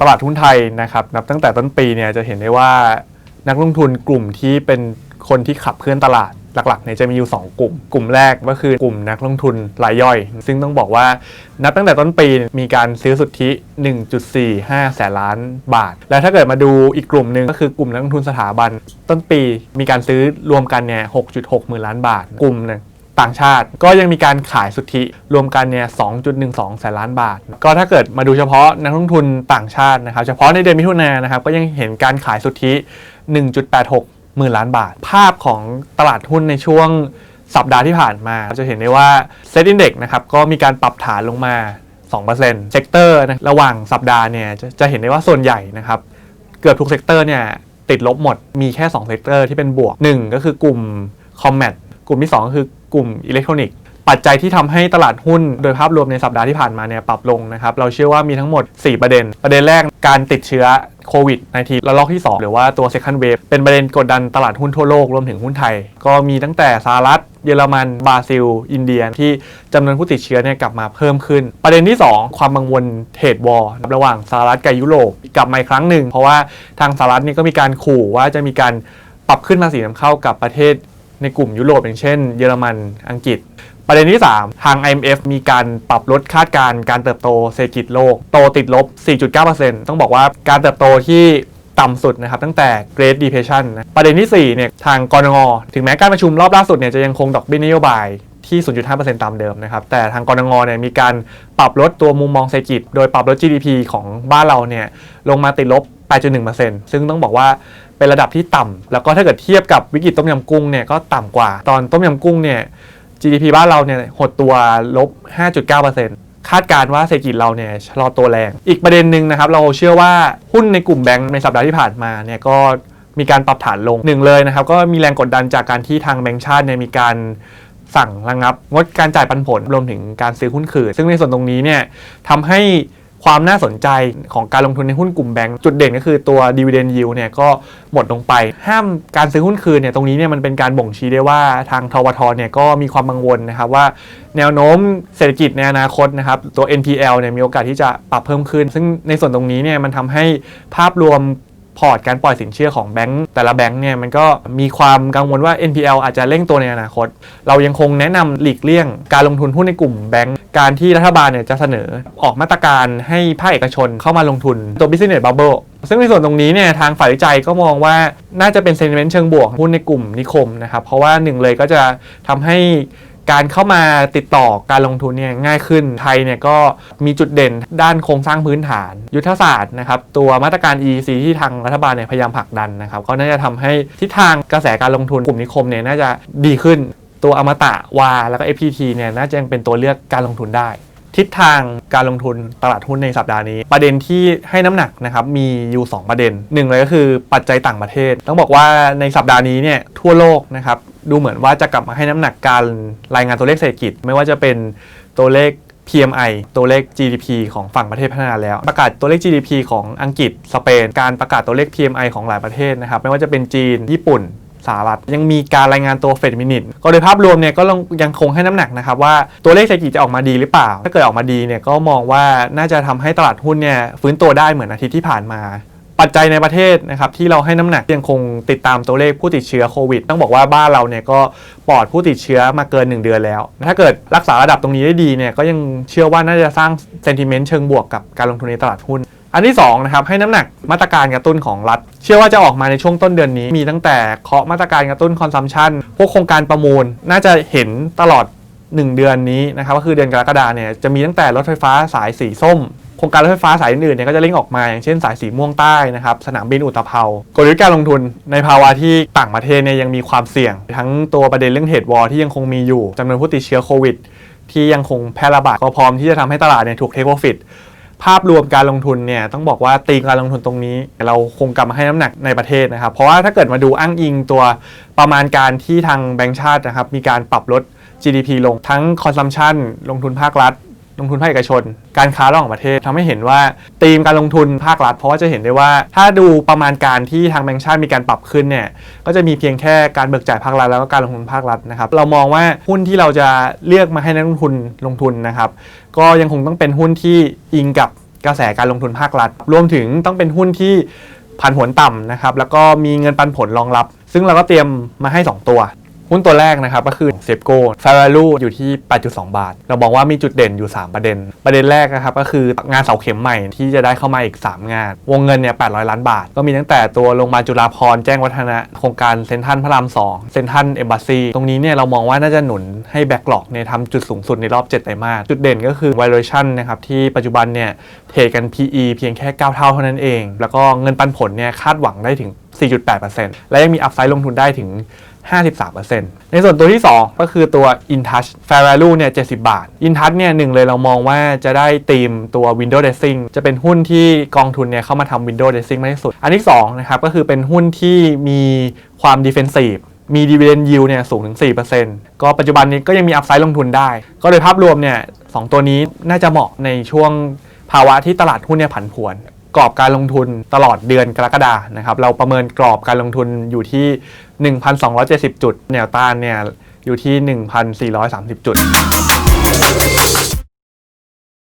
ตลาดหุ้นไทยนะครับนับตั้งแต่ต้นปีเนี่ยจะเห็นได้ว่านักลงทุนกลุ่มที่เป็นคนที่ขับเคลื่อนตลาดหลักๆเนี่ยจะมีอยู่ 2 กลุ่ม กลุ่มแรกก็คือกลุ่มนักลงทุนรายย่อย ซึ่งต้องบอกว่านับตั้งแต่ต้นปีมีการซื้อสุทธิ 1.45 แสนล้านบาท และถ้าเกิดมาดูอีกกลุ่มหนึ่งก็คือกลุ่มนักลงทุนสถาบัน ต้นปีมีการซื้อรวมกันเนี่ย 6.6 หมื่นล้านบาท กลุ่มหนึง ต่างชาติ ก็ยังมีการขายสุทธิรวมกันเนี่ย 2.12 แสนล้านบาท ก็ถ้าเกิดมาดูเฉพาะนักลงทุนต่างชาตินะครับ เฉพาะในเดือนมิถุนายนนะครับ ก็ยังเห็นการขายสุทธิ 1.86 หมื่นล้านบาท ภาพของตลาดหุ้นในช่วงสัปดาห์ที่ผ่านมา จะเห็นได้ว่าเซ็ตอินเด็กนะครับ ก็มีการปรับฐานลงมา 2%เซกเตอร์นะระหว่างสัปดาห์เนี่ยจะจะเห็นได้ว่าส่วนใหญ่นะครับ เกือบทุกเซกเตอร์เนี่ยติดลบหมด มีแค่2เซกเตอร์ที่เป็นบวก 1 ก็คือกลุ่มคอมแมท กลุ่มที่ 2 คือกลุ่มอิเล็กทรอนิกส์ปัจจัยที่ทำให้ตลาดหุ้นโดยภาพรวมในสัปดาห์ที่ผ่านมาเนี่ยปรับลงนะครับ เราเชื่อว่ามีทั้งหมด 4 ประเด็น ประเด็นแรกการติดเชื้อโควิด -19 ระลอกที่ 2 หรือว่าตัว second wave เป็นประเด็นกดดันตลาดหุ้นทั่วโลกรวมถึงหุ้นไทย ก็มีตั้งแต่สหรัฐเยอรมัน บราซิล อินเดีย ที่จำนวนผู้ติดเชื้อเนี่ยกลับมาเพิ่มขึ้น ประเด็นที่ 2 ความกังวลเทรดวอร์ระหว่างสหรัฐกับยุโรปกลับมาอีกครั้งหนึ่งเพราะว่าทางสหรัฐนี่ก็มีการขู่ว่าจะมีการปรับขึ้นภาษีนำเข้ากับประเทศ ในกลุ่มยุโรปอย่างเช่น เยอรมันอังกฤษ ประเด็นที่ 3 ทาง IMF มีการปรับลดคาดการณ์การเติบโตเศรษฐกิจโลก โตติดลบ 4.9%ต้องบอกว่าการเติบโตที่ต่ำสุดนะครับตั้งแต่ Great Depression นะประเด็นที่ 4เนี่ยทางกรงถึงแม้การประชุมรอบล่าสุดเนี่ยจะยังคงดอกเบี้ยนโยบายที่ 0.5%ตามเดิมนะครับ แต่ทางกรงเนี่ยมีการปรับลดตัวมุมมองเศรษฐกิจ โดยปรับลด GDP ของบ้านเราเนี่ยลงมาติดลบ 8.1%ซึ่งต้องบอกว่า เป็นระดับที่ต่ำแล้วก็ถ้าเกิดเทียบกับวิกฤตต้มยำกุ้งเนี่ยก็ต่ำกว่า ตอนต้มยำกุ้งเนี่ย GDP บ้านเราเนี่ยหดตัวลบ 5.9%คาดการณ์ว่าเศรษฐกิจเราเนี่ยชะลอตัวแรง อีกประเด็นหนึ่งนะครับ เราเชื่อว่าหุ้นในกลุ่มแบงก์ในสัปดาห์ที่ผ่านมาเนี่ยก็มีการปรับฐานลงหนึ่งเลยนะครับ ก็มีแรงกดดันจากการที่ทางแบงก์ชาติเนี่ยมีการสั่งระงับ งดการจ่ายปันผลรวมถึงการซื้อหุ้นคืน ซึ่งในส่วนตรงนี้เนี่ยทำให้ ความน่าสนใจของการลงทุนในหุ้นกลุ่มแบงก์จุดเด่นก็คือตัว dividend yield เนี่ยก็หมดลงไป ห้ามการซื้อหุ้นคืนเนี่ยตรงนี้เนี่ยมันเป็นการบ่งชี้ได้ว่าทางทวทเนี่ยก็มีความกังวลนะครับว่า แนวโน้มเศรษฐกิจในอนาคตนะครับตัว NPL เนี่ยมีโอกาสที่จะปรับเพิ่มขึ้น ซึ่งในส่วนตรงนี้เนี่ยมันทำให้ภาพรวม พอร์ตการปล่อยสินเชื่อของแบงก์แต่ละแบงก์เนี่ยมันก็มีความกังวลว่า NPL อาจจะเร่งตัวในอนาคต เรายังคงแนะนำหลีกเลี่ยง การลงทุนหุ้นในกลุ่มแบงก์การที่รัฐบาลเนี่ยจะเสนอออกมาตรการให้ภาคเอกชนเข้ามาลงทุนตัว business bubble ซึ่งในส่วนตรงนี้เนี่ยทางฝ่ายวิจัยก็มองว่าน่าจะเป็น sentiment เชิงบวกหุ้นในกลุ่มนิคมนะครับเพราะว่าหนึ่งเลยก็จะทำให้ การเข้ามาติดต่อการลงทุนเนี่ยง่ายขึ้น ไทยเนี่ยก็มีจุดเด่นด้านโครงสร้างพื้นฐาน ยุทธศาสตร์นะครับตัวมาตรการ EC ที่ทางรัฐบาลเนี่ยพยายามผลักดันนะครับก็น่าจะทำให้ทิศทางกระแสการลงทุนกลุ่มนิคมเนี่ยน่าจะดีขึ้น ตัวอมตะวาแล้วก็ FPT เนี่ยน่าจะยังเป็นตัวเลือกการลงทุนได้ทิศทางการลงทุนตลาดหุ้นในสัปดาห์นี้ ประเด็นที่ให้น้ำหนักนะครับมีอยู่ 2 ประเด็นหนึ่งเลยก็คือปัจจัยต่างประเทศ ต้องบอกว่าในสัปดาห์นี้เนี่ยทั่วโลกนะครับ ดูเหมือนว่าจะกลับมาให้น้ำหนักการรายงานตัวเลขเศรษฐกิจ ไม่ว่าจะเป็นตัวเลข PMI ตัวเลข GDP ของฝั่งประเทศพัฒนาแล้ว ประกาศตัวเลข GDP ของอังกฤษสเปน การประกาศตัวเลข PMI ของหลายประเทศนะครับไม่ว่าจะเป็นจีน ญี่ปุ่นสหรัฐยังมีการรายงานตัวเฟดมินิทก็โดยภาพรวมเนี่ยก็ยังคงให้น้ำหนักนะครับว่าตัวเลขเศรษฐกิจจะออกมาดีหรือเปล่า ถ้าเกิดออกมาดีเนี่ยก็มองว่าน่าจะทำให้ตลาดหุ้นเนี่ยฟื้นตัวได้เหมือนอาทิตย์ที่ผ่านมา ปัจจัยในประเทศนะครับที่เราให้น้ำหนักยังคงติดตามตัวเลขผู้ติดเชื้อโควิด ต้องบอกว่าบ้านเราเนี่ยก็ปลอดผู้ติดเชื้อมาเกิน 1 เดือนแล้ว ถ้าเกิดรักษาระดับตรงนี้ได้ดีเนี่ยก็ยังเชื่อว่าน่าจะสร้างเซนติเมนต์เชิงบวกกับการลงทุนในตลาดหุ้น อันที่2นะครับให้น้ำหนักมาตรการกระตุ้นของรัฐ เชื่อว่าจะออกมาในช่วงต้นเดือนนี้ มีตั้งแต่เคาะมาตรการกระตุ้นคอนซัมชันพวกโครงการประมูลน่าจะเห็นตลอด 1 เดือนนี้นะครับก็คือเดือนกรกฎาเนี่ยจะมีตั้งแต่รถไฟฟ้าสายสีส้ม โครงการรถไฟฟ้าสายอื่นๆเนี่ยก็จะเร่งออกมาอย่างเช่นสายสีม่วงใต้นะครับสนามบินอุตภเปากลยุทธ์การลงทุนในภาวะที่ต่างประเทศเนี่ยยังมีความเสี่ยง ทั้งตัวประเด็นเรื่องเหตุวอร์ที่ยังคงมีอยู่จำนวนผู้ติดเชื้อโควิด ที่ยังคงแพร่ระบาดก็พร้อมที่จะทำให้ตลาดเนี่ยถูกเทคโปรฟิตภาพรวมการลงทุนเนี่ยต้องบอกว่าตีการลงทุนตรงนี้ เราคงกลับมาให้น้ำหนักในประเทศนะครับ เพราะว่าถ้าเกิดมาดูอ้างอิงตัวประมาณการที่ทางแบงก์ชาตินะครับมีการปรับลด GDP ลงทั้งคอนซัมชันลงทุนภาครัฐ ลงทุนภาคเอกชน การค้าระหว่างประเทศทำให้เห็นว่าธีมการลงทุนภาครัฐ เพราะว่าจะเห็นได้ว่า ถ้าดูประมาณการที่ทางแบงก์ชาติมีการปรับขึ้นเนี่ยก็จะมีเพียงแค่การเบิกจ่ายภาครัฐแล้วก็การลงทุนภาครัฐนะครับเรามองว่าหุ้นที่เราจะเลือกมาให้นักลงทุนลงทุนนะครับก็ยังคงต้องเป็นหุ้นที่อิงกับกระแสการลงทุนภาครัฐ รวมถึงต้องเป็นหุ้นที่ผันผวนต่ำนะครับแล้วก็มีเงินปันผลรองรับ ซึ่งเราก็เตรียมมาให้ 2 ตัว หุ้นตัวแรกนะครับก็คือเซฟโก้ฟาราลูอยู่ที่ 8.2 บาท เราบอกว่ามีจุดเด่นอยู่ 3 ประเด็น ประเด็นแรกนะครับก็คืองานเสาเข็มใหม่ที่จะได้เข้ามาอีก 3 งาน วงเงินเนี่ย 800 ล้านบาท ก็มีตั้งแต่ตัวโรงพยาบาลจุฬาภรณ์แจ้งวัฒนะโครงการเซ็นทรัลพระราม 2 เซ็นทรัลเอมบ s ซีตรงนี้เนี่ยเรามองว่าน่าจะหนุนให้แบ็กหลอกเนี่ยทำจุดสูงสุดในรอบ7ไตรมาสจุดเด่นก็คือ valuation นะครับที่ปัจจุบันเนี่ยเทกัน PE เพียงแค่ 9 เท่าเท่านั้นเอง แล้วก็เงินปันผลเนี่ยคาดหวังได้ถึง4.8%และยังมีอัพไซด์ลงทุนได้ถึง 53%ในส่วนตัวที่ 2 ก็คือตัว InTouch Fair Value เนี่ย 70 บาท InTouch เนี่ยหนึ่งเลยเรามองว่าจะได้ธีมตัว Window Dressing จะเป็นหุ้นที่กองทุนเนี่ยเข้ามาทำ Window Dressing มากที่สุด อันที่2นะครับก็คือเป็นหุ้นที่มีความ Defensive มี Dividend Yield เนี่ยสูงถึง 4%ก็ปัจจุบันนี้ก็ยังมีอัพไซด์ลงทุนได้ ก็โดยภาพรวมเนี่ยสองตัวนี้น่าจะเหมาะในช่วงภาวะที่ตลาดหุ้นเนี่ยผันผวน กรอบการลงทุนตลอดเดือนกรกฎานะครับเราประเมินกรอบการลงทุนอยู่ที่ 1,270 จุด แนวต้านเนี่ยอยู่ที่ 1,430 จุด